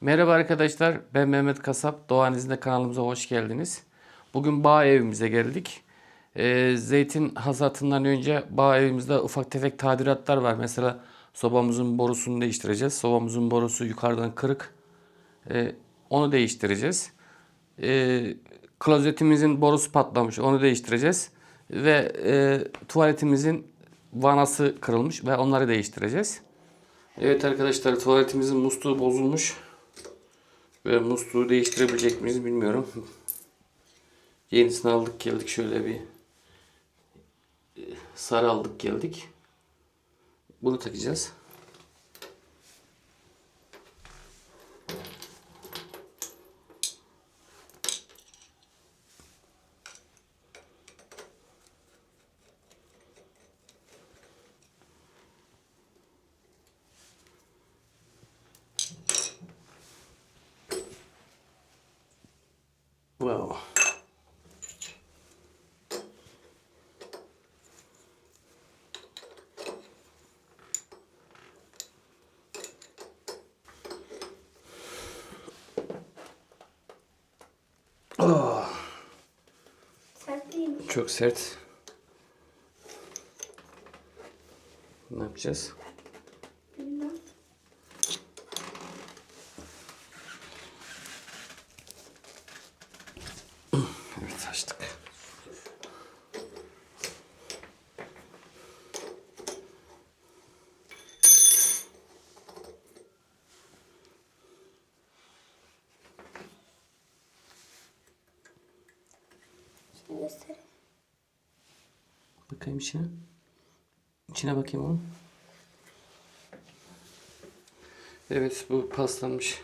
Merhaba arkadaşlar, ben Mehmet Kasap. Doğan İzinde kanalımıza hoş geldiniz. Bugün bağ evimize geldik. Ee, zeytin hasatından önce bağ evimizde ufak tefek tadilatlar var. Mesela sobamızın borusunu değiştireceğiz. Sobamızın borusu yukarıdan kırık. Ee, onu değiştireceğiz. Ee, klozetimizin borusu patlamış, onu değiştireceğiz. Ve e, tuvaletimizin vanası kırılmış ve onları değiştireceğiz. Evet arkadaşlar tuvaletimizin musluğu bozulmuş. Ve musluğu değiştirebilecek miyiz bilmiyorum. Yenisini aldık geldik şöyle bir e, sarı aldık geldik. Bunu takacağız. Wow. Sert değilmiş. Çok sert. Ne yapacağız? Bilmem. Evet açtık. Şimdi göstereyim. Bakayım içine. İçine bakayım oğlum. Evet bu paslanmış.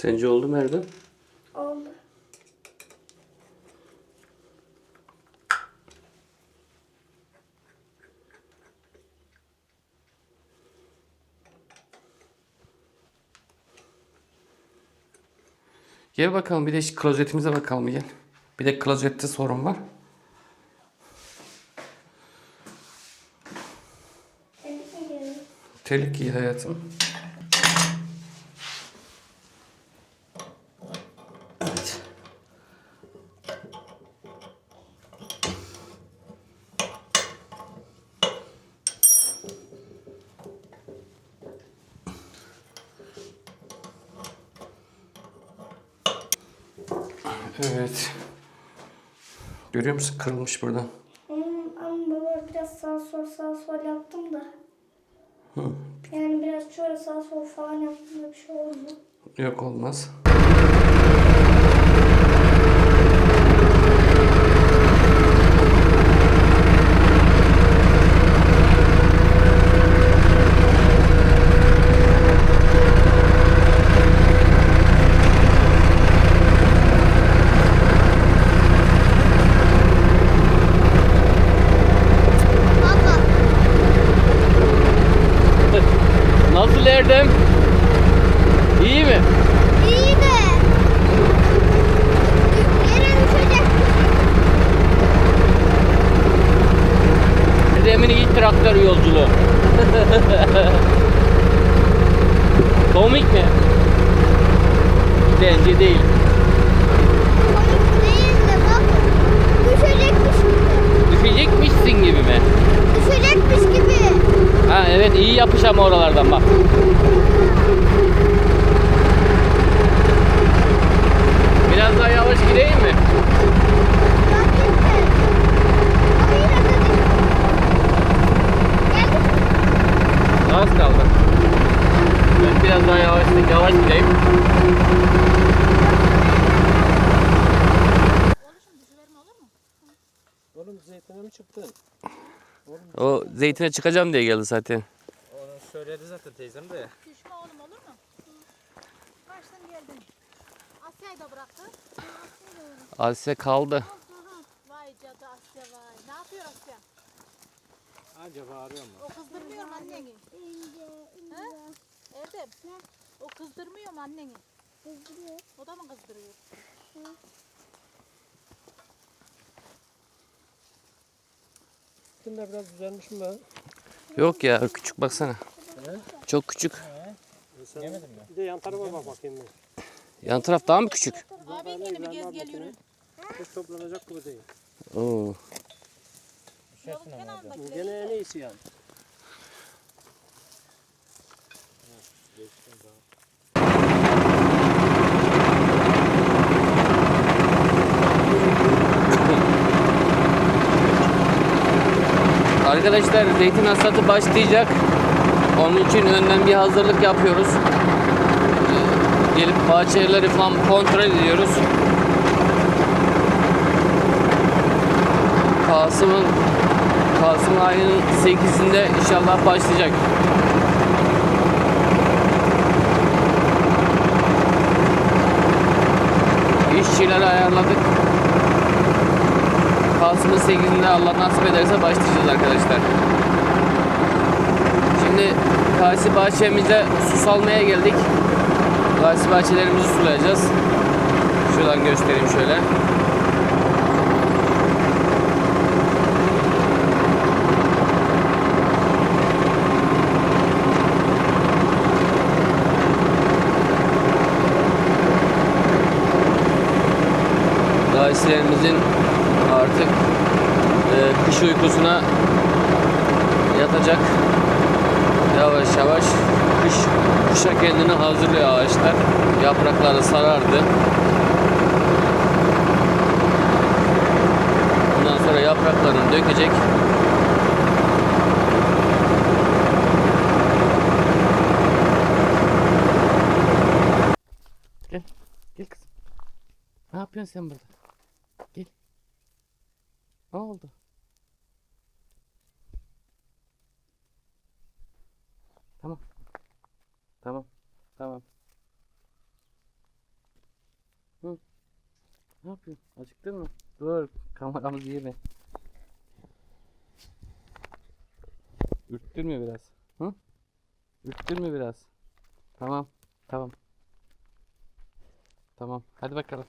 Sence oldu mu Erdem? Oldu. Gel bakalım bir de klozetimize bakalım gel. Bir de klozette sorun var. İyi hayatım. Evet. Görüyor musun? Kırılmış burada. Hmm, ama baba biraz sağ sol sağ sol yaptım da. Yani biraz şöyle sağ sol falan yaptım da bir şey oldu. Yok olmaz. Baba. Nasıl Erdem? İyi mi? İyi de. Yere düşecek. Traktör yolculuğu. Komik mi? Bence değil. Komik değil de bak. Düşecekmiş gibi. Düşecekmişsin gibi mi? Düşecekmiş gibi. Ha evet iyi yapış ama oralardan bak. Biraz daha yavaş gideyim mi? Bak gitti. Ama yine de değil. Geldik. Az kaldı. Ben biraz daha yavaş, yavaş gideyim. Oğlum zeytine mi çıktın? O zeytine çıkacağım diye geldi zaten. Onu söyledi zaten teyzem de. Düşme oğlum olur mu? kaçtın geldin. Asya'yı da bıraktı. Asya kaldı. Vay cadı Asya vay. Ne yapıyor Asya? Acaba arıyor mu? O kızdırmıyor mu anneni? İnce, Ha? Erdem. O kızdırmıyor mu anneni? O da mı kızdırıyor? Üstünde biraz düzelmiş mi? Yok ya küçük baksana. Çok küçük. Yemedim mi? Bir de yan tarafa bak bakayım ben. Yan taraf daha mı küçük? Abi yine bir gez gel yürü. Hiç toplanacak gibi değil. Oo. Yolun kenarındakileri Gene en iyisi yani. Arkadaşlar zeytin hasatı başlayacak. Onun için önden bir hazırlık yapıyoruz. Ee, Gelip bahçeleri falan kontrol ediyoruz. Kasım'ın Kasım ayının 8'inde inşallah başlayacak. İşçileri ayarladık. Kasım'ın 8'inde Allah nasip ederse başlayacağız arkadaşlar. Şimdi Kasi bahçemize su salmaya geldik. Kasi bahçelerimizi sulayacağız. Şuradan göstereyim şöyle. Kış uykusuna yatacak. Yavaş yavaş kış kışa kendini hazırlıyor ağaçlar. Yaprakları sarardı. Bundan sonra yapraklarını dökecek. Gel. Gel kızım. Ne yapıyorsun sen burada? Gel. Ne oldu? Tamam. Tamam. Tamam. Hı. Yapıyorsun? Acıktın mı? Dur. Kameramızı yeme. Ürktün mü biraz? Hı? Ürktün mü biraz? Tamam. Tamam. Tamam. Hadi bakalım.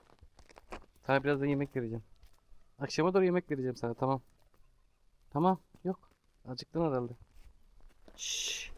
Sana birazdan yemek vereceğim. Akşama doğru yemek vereceğim sana. Tamam. Tamam. Yok. Acıktın herhalde. Şşş.